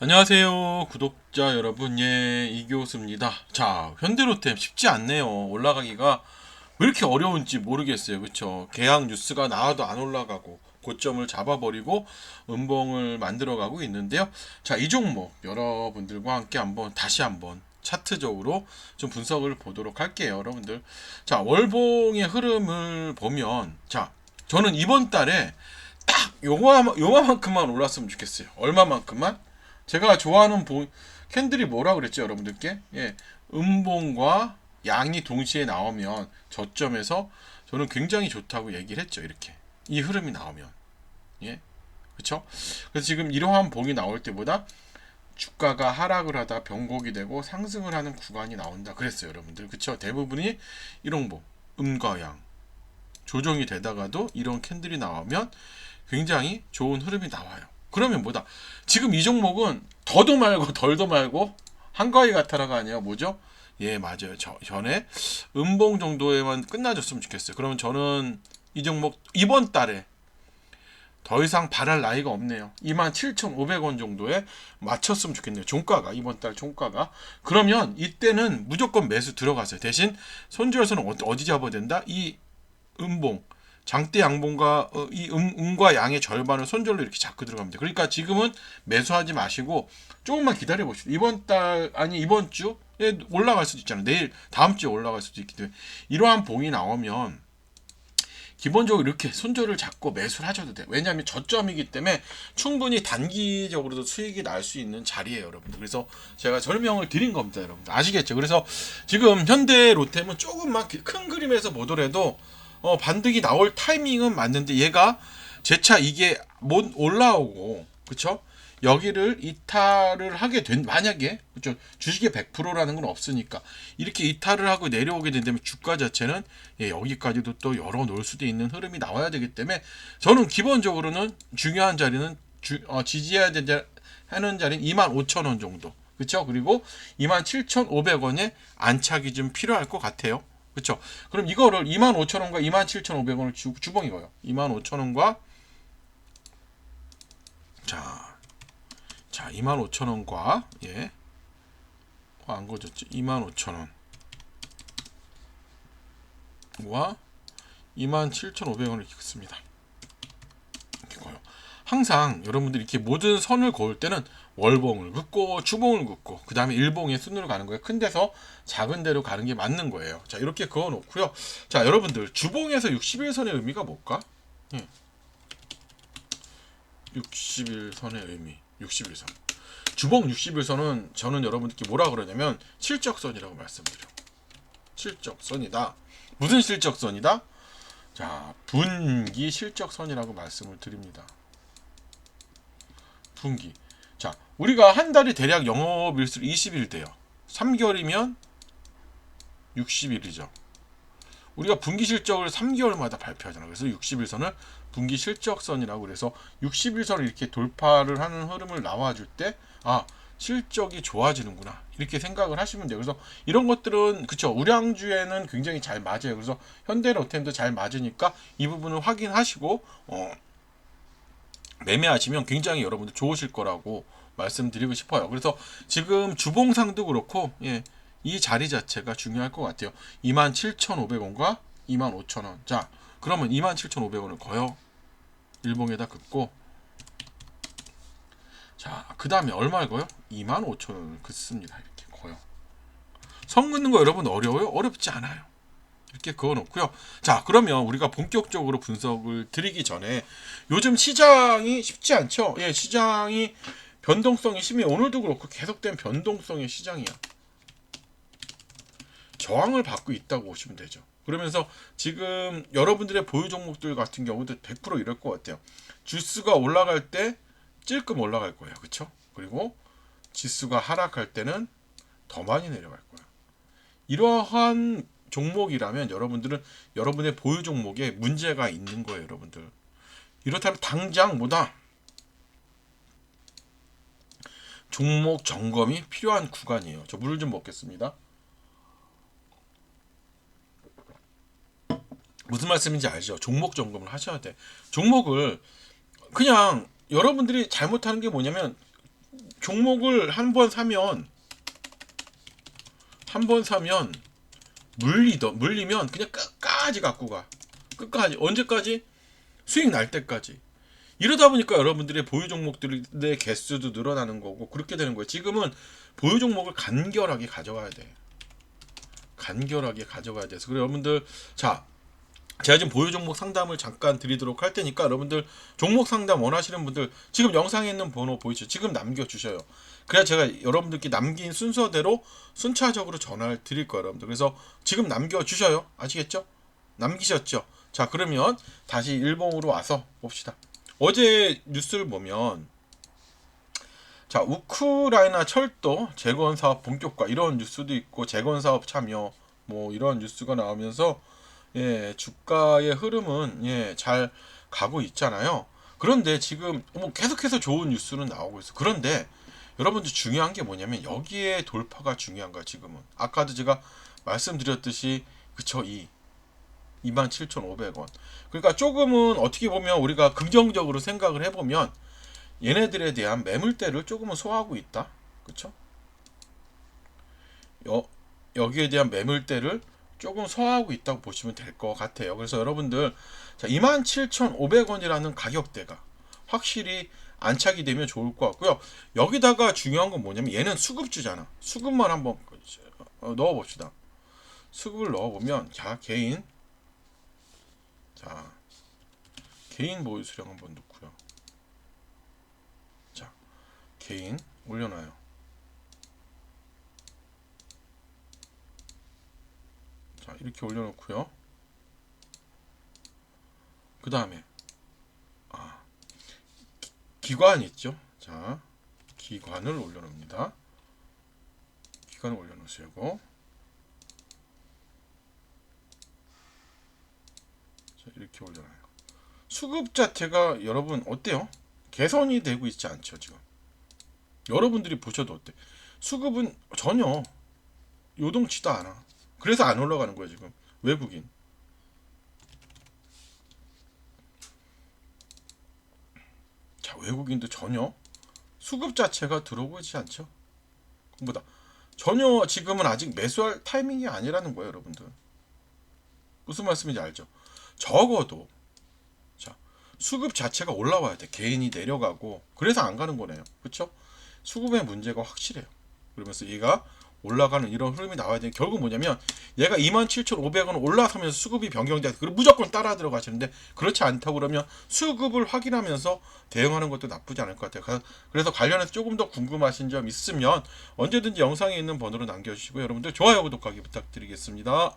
안녕하세요 구독자 여러분. 예 이교수입니다. 자 현대로템 쉽지 않네요. 올라가기가 왜 이렇게 어려운지 모르겠어요. 그쵸? 계약 뉴스가 나와도 안 올라가고 고점을 잡아버리고 음봉을 만들어가고 있는데요. 자 이 종목 여러분들과 함께 한번 다시 한번 차트적으로 좀 분석을 보도록 할게요 여러분들. 자 월봉의 흐름을 보면 자 저는 이번 달에 딱 요거 요만큼만 올랐으면 좋겠어요. 얼마만큼만 제가 좋아하는 보, 캔들이 뭐라 그랬죠, 여러분들께? 예, 음봉과 양이 동시에 나오면 저점에서 저는 굉장히 좋다고 얘기를 했죠, 이렇게. 이 흐름이 나오면. 예, 그쵸? 그래서 지금 이러한 봉이 나올 때보다 주가가 하락을 하다 변곡이 되고 상승을 하는 구간이 나온다 그랬어요, 여러분들. 그쵸? 대부분이 이런 봉, 음과 양. 조정이 되다가도 이런 캔들이 나오면 굉장히 좋은 흐름이 나와요. 그러면 뭐다? 지금 이 종목은 더도 말고 덜도 말고 한가위 같아라가 아니라 뭐죠? 예, 맞아요. 저, 전에 음봉 정도에만 끝나줬으면 좋겠어요. 그러면 저는 이 종목 이번 달에 더 이상 바랄 나이가 없네요. 27,500원 정도에 맞췄으면 좋겠네요. 종가가 이번 달 종가가 그러면 이때는 무조건 매수 들어가세요. 대신 손절선은 어- 어디 잡아야 된다? 이 음봉 장대 양봉과 어, 이 음, 음과 양의 절반을 손절로 이렇게 잡고 들어갑니다. 그러니까 지금은 매수하지 마시고 조금만 기다려 보시죠. 이번 달 아니 이번 주에 올라갈 수도 있잖아요. 내일 다음 주에 올라갈 수도 있기 때문에 이러한 봉이 나오면 기본적으로 이렇게 손절을 잡고 매수를 하셔도 돼요. 왜냐하면 저점이기 때문에 충분히 단기적으로도 수익이 날 수 있는 자리예요, 여러분들. 그래서 제가 설명을 드린 겁니다, 여러분들. 아시겠죠? 그래서 지금 현대 로템은 조금만 큰 그림에서 보더라도 어, 반등이 나올 타이밍은 맞는데 얘가 재차 이게 못 올라오고 그쵸? 여기를 이탈을 하게 된 만약에 그쵸? 주식의 100%라는 건 없으니까 이렇게 이탈을 하고 내려오게 된다면 주가 자체는 예, 여기까지도 또 열어 놓을 수도 있는 흐름이 나와야 되기 때문에 저는 기본적으로는 중요한 자리는 주, 어, 지지해야 되는 하는 자리는 25,000원 정도 그쵸? 그리고 27,500원에 안착이 좀 필요할 것 같아요. 그렇죠. 그럼 이거를 25,000원과 27,500원을 주, 주봉 이거요. 25,000원과 자, 자 25,000원과 예, 어, 안 거졌지? 25,000원 와 27,500원을 이렇게 긋습니다. 이렇게 거요. 항상 여러분들이 이렇게 모든 선을 그을 때는 월봉을 긋고 주봉을 긋고 그 다음에 일봉의 순으로 가는 거예요. 큰 데서 작은 데로 가는 게 맞는 거예요. 자 이렇게 그어 놓고요. 자 여러분들 주봉에서 61선의 의미가 뭘까? 예. 61선의 의미 61선 주봉 61선은 저는 여러분들께 뭐라 그러냐면 실적선이라고 말씀드려 실적선이다 무슨 실적선이다? 자 분기 실적선이라고 말씀을 드립니다 분기 자, 우리가 한 달이 대략 영업일수 20일 돼요. 3개월이면 60일이죠. 우리가 분기 실적을 3개월마다 발표하잖아요. 그래서 60일선을 분기 실적선이라고 그래서 60일선을 이렇게 돌파를 하는 흐름을 나와줄 때, 아, 실적이 좋아지는구나. 이렇게 생각을 하시면 돼요. 그래서 이런 것들은, 그쵸. 우량주에는 굉장히 잘 맞아요. 그래서 현대 로템도 잘 맞으니까 이 부분을 확인하시고, 어, 매매하시면 굉장히 여러분들 좋으실 거라고 말씀드리고 싶어요. 그래서 지금 주봉상도 그렇고 예, 이 자리 자체가 중요할 것 같아요. 27,500원과 25,000원. 자, 그러면 27,500원을 거요. 일봉에다 긋고 자, 그 다음에 얼마를 거요? 25,000원을 긋습니다. 이렇게 거요. 선 긋는 거 여러분 어려워요? 어렵지 않아요. 이렇게 그어 놓고요. 자, 그러면 우리가 본격적으로 분석을 드리기 전에 요즘 시장이 쉽지 않죠? 예, 시장이 변동성이 심해. 오늘도 그렇고 계속된 변동성의 시장이야. 저항을 받고 있다고 보시면 되죠. 그러면서 지금 여러분들의 보유 종목들 같은 경우도 100% 이럴 것 같아요. 주스가 올라갈 때 찔끔 올라갈 거예요. 그렇죠? 그리고 지수가 하락할 때는 더 많이 내려갈 거예요. 이러한 종목이라면 여러분들은 여러분의 보유 종목에 문제가 있는 거예요, 여러분들. 이렇다면 당장 뭐다? 종목 점검이 필요한 구간이에요. 저 물을 좀 먹겠습니다. 무슨 말씀인지 알죠? 종목 점검을 하셔야 돼. 종목을 그냥 여러분들이 잘못하는 게 뭐냐면 종목을 한 번 사면 한 번 사면 물리더 물리면 그냥 끝까지 갖고 가. 끝까지 언제까지? 수익 날 때까지. 이러다 보니까 여러분들의 보유 종목들의 개수도 늘어나는 거고 그렇게 되는 거예요. 지금은 보유 종목을 간결하게 가져가야 돼. 간결하게 가져가야 돼서. 그래 여러분들 자 제가 지금 보유 종목 상담을 잠깐 드리도록 할 테니까 여러분들 종목 상담 원하시는 분들 지금 영상에 있는 번호 보이죠? 지금 남겨주셔요. 그래야 제가 여러분들께 남긴 순서대로 순차적으로 전화를 드릴 거예요, 여러분들. 그래서 지금 남겨주셔요. 아시겠죠? 남기셨죠? 자, 그러면 다시 일본으로 와서 봅시다. 어제 뉴스를 보면 자, 우크라이나 철도 재건 사업 본격화 이런 뉴스도 있고 재건 사업 참여 뭐 이런 뉴스가 나오면서 예, 주가의 흐름은 예, 잘 가고 있잖아요. 그런데 지금 뭐 계속해서 좋은 뉴스는 나오고 있어. 그런데 여러분들 중요한 게 뭐냐면 여기에 돌파가 중요한 거야 지금은. 아까도 제가 말씀드렸듯이 그쵸 이 27,500원. 그러니까 조금은 어떻게 보면 우리가 긍정적으로 생각을 해 보면 얘네들에 대한 매물대를 조금은 소화하고 있다. 그쵸? 여, 여기에 대한 매물대를 조금 소화하고 있다고 보시면 될 것 같아요. 그래서 여러분들 자 27,500원이라는 가격대가 확실히 안착이 되면 좋을 것 같고요. 여기다가 중요한 건 뭐냐면 얘는 수급주잖아. 수급만 한번 어, 넣어 봅시다. 수급을 넣어 보면 자 개인 자 개인 보유 수량 한번 넣고요. 자 개인 올려놔요. 자 이렇게 올려놓고요. 그 다음에 아 기- 기관 있죠. 자 기관을 올려놓습니다. 기관을 올려놓으시고 자 이렇게 올려놔요. 수급 자체가 여러분 어때요? 개선이 되고 있지 않죠 지금. 여러분들이 보셔도 어때? 수급은 전혀 요동치도 않아. 그래서 안 올라가는 거야 지금 외국인. 자 외국인도 전혀 수급 자체가 들어오고 있지 않죠. 그보다 전혀 지금은 아직 매수할 타이밍이 아니라는 거예요, 여러분들. 무슨 말씀인지 알죠? 적어도 자 수급 자체가 올라와야 돼. 개인이 내려가고 그래서 안 가는 거네요. 그렇죠? 수급의 문제가 확실해요. 그러면서 얘가 올라가는 이런 흐름이 나와야 되는 결국 뭐냐면 얘가 27,500원 올라서면서 수급이 변경돼 그리고 무조건 따라 들어가시는데 그렇지 않다고 그러면 수급을 확인하면서 대응하는 것도 나쁘지 않을 것 같아요. 그래서 관련해서 조금 더 궁금하신 점 있으면 언제든지 영상에 있는 번호로 남겨주시고 여러분들 좋아요 구독하기 부탁드리겠습니다.